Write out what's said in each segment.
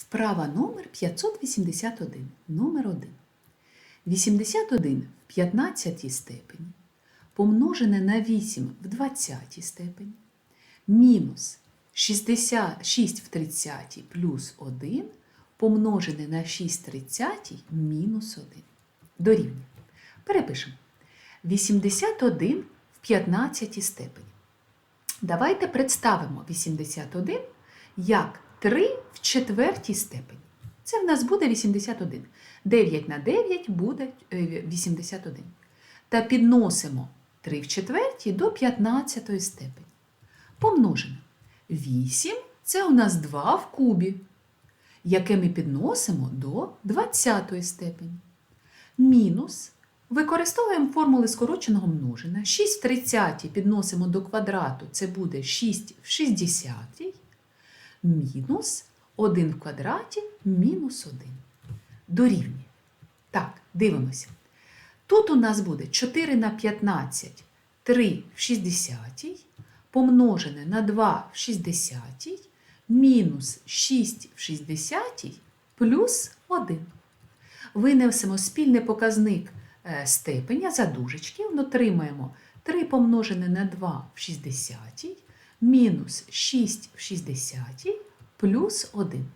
Вправа номер 581, номер 1. 81 в 15 степені помножене на 8 в 20 степені мінус 66 в 30 плюс 1 помножене на 6 в 30 мінус 1. Дорівнює. Перепишемо. 81 в 15 степені. Давайте представимо 81 як 3 в четвертій степені. Це в нас буде 81. 9 на 9 буде е, 81. Та підносимо 3 в четвертій до 15 степені. Помножено. 8 це у нас 2 в кубі, яке ми підносимо до 20 степені. Мінус. Використовуємо формули скороченого множення. 6 в 30 підносимо до квадрату, це буде 6 в 60 мінус 1 в квадраті мінус 1. Дорівнює. Так, дивимося. Тут у нас буде 4 на 15, 3 в 60, помножене на 2 в 60, мінус 6 в 60 плюс 1. Винесемо спільний показник е, степеня за дужечки, отримаємо 3 помножене на 2 в 60, мінус 6 в 60 плюс 1.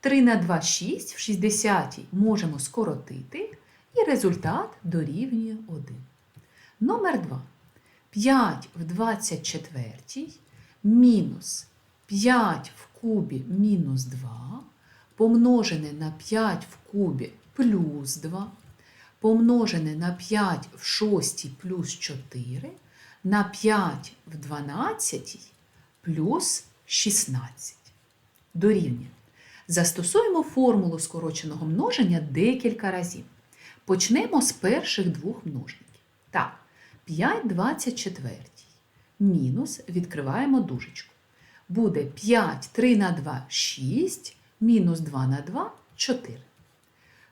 3 на 2 – 6, в 60 можемо скоротити, і результат дорівнює 1. Номер 2. 5 в 24 мінус 5 в кубі мінус 2 помножене на 5 в кубі плюс 2 помножене на 5 в 6 плюс 4 на 5 в 12 плюс 16. Дорівнює. Застосуємо формулу скороченого множення декілька разів. Почнемо з перших двох множників. Так, 5 24. Мінус відкриваємо дужечку. Буде 5 3 на 2 6, мінус 2 на 2 4.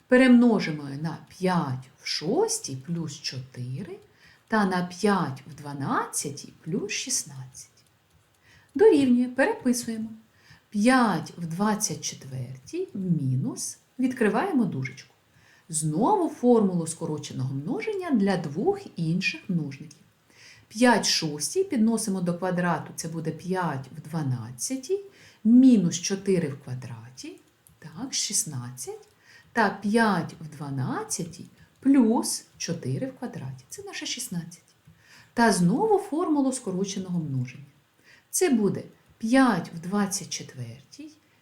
Перемножимо на 5 в 6 плюс 4 та на 5 в 12 плюс 16. Дорівнює, переписуємо. 5 в 24 мінус, відкриваємо дужечку. Знову формулу скороченого множення для двох інших множників. 5 шостій підносимо до квадрату, це буде 5 в 12, мінус 4 в квадраті, так, 16, та 5 в 12 плюс 4 в квадраті, це наше 16. Та знову формулу скороченого множення. Це буде 5 в 24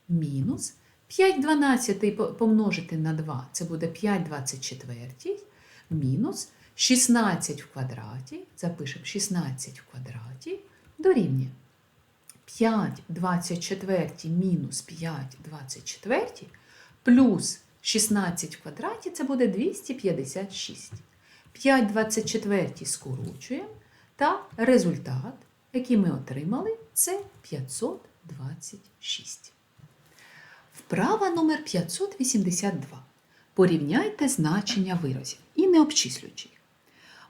мінус 5 12 помножити на 2, це буде 5 24 мінус 16 в квадраті, запишемо 16 в квадраті, дорівнює 5 24 мінус 5 24 плюс 16 в квадраті, це буде 256. 5 24 скорочуємо, та результат, який ми отримали, це 526. Вправа номер 582. Порівняйте значення виразів і не обчислюючи їх.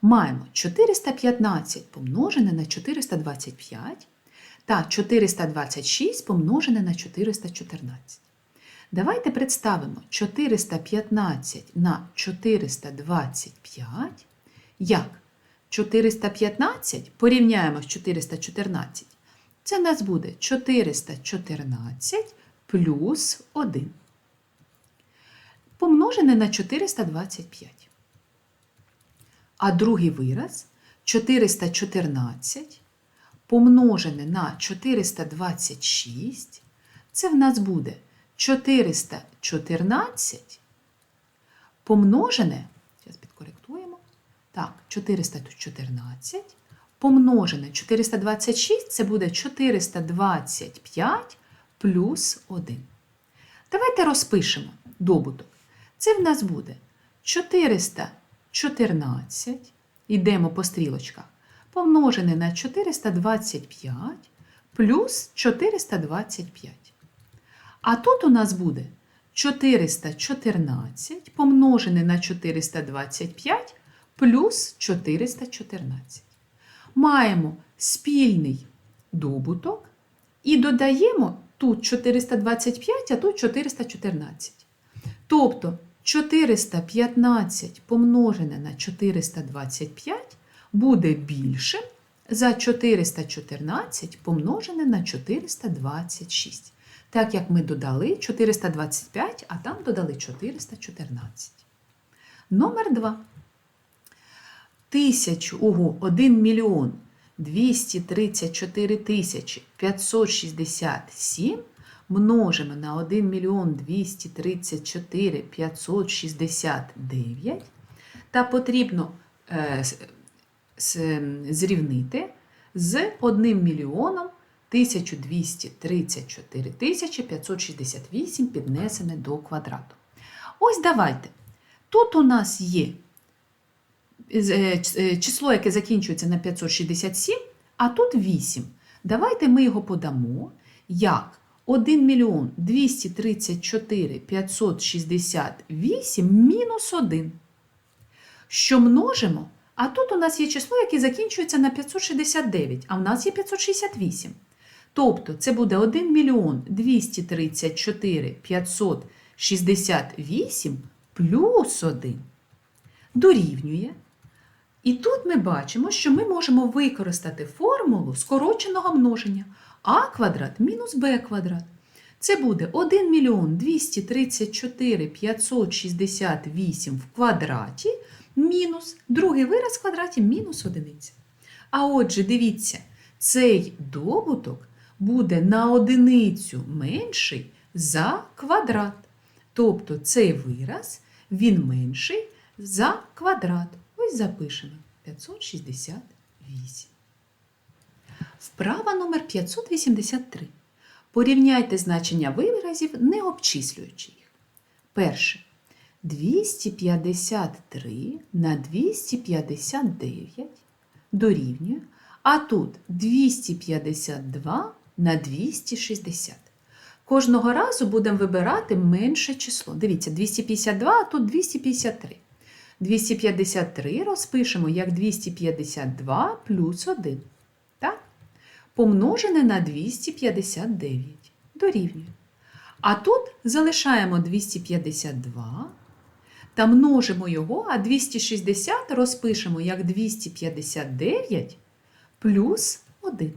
Маємо 415 помножене на 425 та 426 помножене на 414. Давайте представимо 415 на 425 як 415 порівняємо з 414. Це в нас буде 414 плюс 1. Помножене на 425. А другий вираз 414 помножене на 426. Це в нас буде 414 помножене, зараз підкоректуємо. Так, 414 помножене 426 це буде 425 плюс 1. Давайте розпишемо добуток. Це в нас буде 414, йдемо по стрілочках, помножене на 425 плюс 425. А тут у нас буде 414 помножене на 425 плюс 414. Маємо спільний добуток і додаємо тут 425, а тут 414. Тобто 415 помножене на 425 буде більшим за 414 помножене на 426. Так як ми додали 425, а там додали 414. Номер 2. Тисячу, ого, 1 мільйон 234 тисячі 567 множимо на 1 мільйон 234 569 та потрібно е, зрівнити з 1 мільйоном 1234 568 піднесене до квадрату. Ось давайте. Тут у нас є е, е, число, яке закінчується на 567, а тут 8. Давайте ми його подамо як 1 мільйон 234 568 мінус 1. Що множимо? А тут у нас є число, яке закінчується на 569, а в нас є 568. Тобто це буде 1 мільйон 234 568 плюс 1 дорівнює. І тут ми бачимо, що ми можемо використати формулу скороченого множення а квадрат мінус b квадрат. Це буде 1 мільйон 234 568 в квадраті мінус другий вираз в квадраті мінус одиниця. А отже, дивіться, цей добуток буде на одиницю менший за квадрат. Тобто цей вираз він менший за квадрат. Ось запишемо 568. Вправа номер 583. Порівняйте значення виразів, не обчислюючи їх. Перше. 253 на 259 дорівнює, а тут 252 на 260. Кожного разу будемо вибирати менше число. Дивіться, 252, а тут 253. 253 розпишемо як 252 плюс 1. Так? Помножене на 259 дорівнює. А тут залишаємо 252 та множимо його, а 260 розпишемо як 259 плюс 1.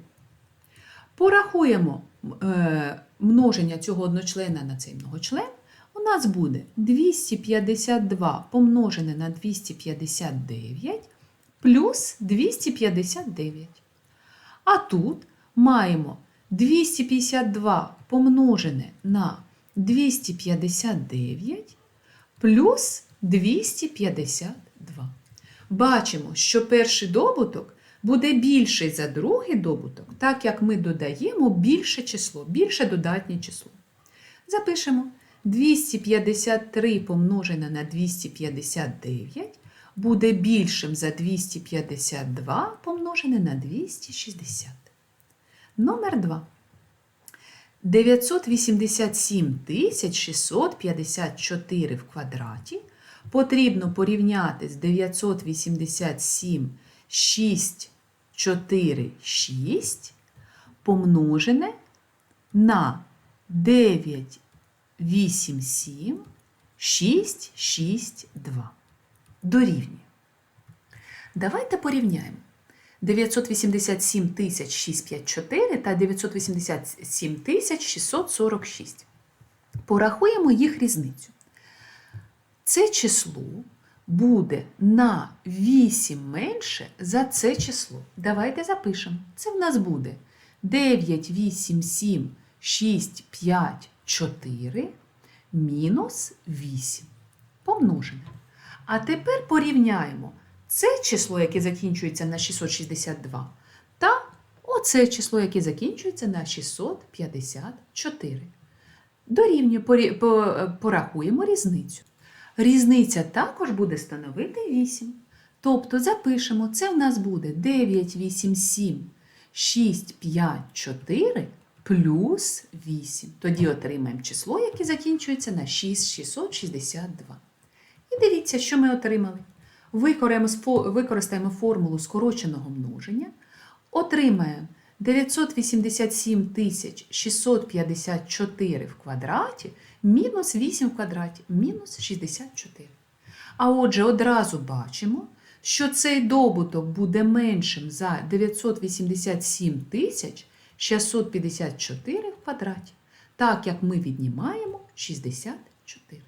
Порахуємо е, множення цього одночлена на цей многочлен. У нас буде 252 помножене на 259 плюс 259. А тут маємо 252 помножене на 259 плюс 252. Бачимо, що перший добуток буде більший за другий добуток, так як ми додаємо більше число, більше додатнє число. Запишемо 253 помножене на 259 буде більшим за 252 помножене на 260. Номер 2. 987 654 в квадраті потрібно порівняти з 987 6, 4, 6 помножене на 9, 8, 7, 6, 6, 2. Дорівнює. Давайте порівняємо. 987 тисяч 654 та 987 тисяч 646. Порахуємо їх різницю. Це число буде на 8 менше за це число. Давайте запишемо. Це в нас буде 9, 8, 7, 6, 5, 4 мінус 8. Помножене. А тепер порівняємо це число, яке закінчується на 662, та оце число, яке закінчується на 654. Дорівнює, порахуємо різницю. Різниця також буде становити 8. Тобто запишемо, це в нас буде 9, 8, 7, 6, 5, 4 плюс 8. Тоді отримаємо число, яке закінчується на 6, 662. І дивіться, що ми отримали. Використаємо формулу скороченого множення, отримаємо 987 тисяч 654 в квадраті мінус 8 в квадраті мінус 64. А отже, одразу бачимо, що цей добуток буде меншим за 987 тисяч 654 в квадраті, так як ми віднімаємо 64.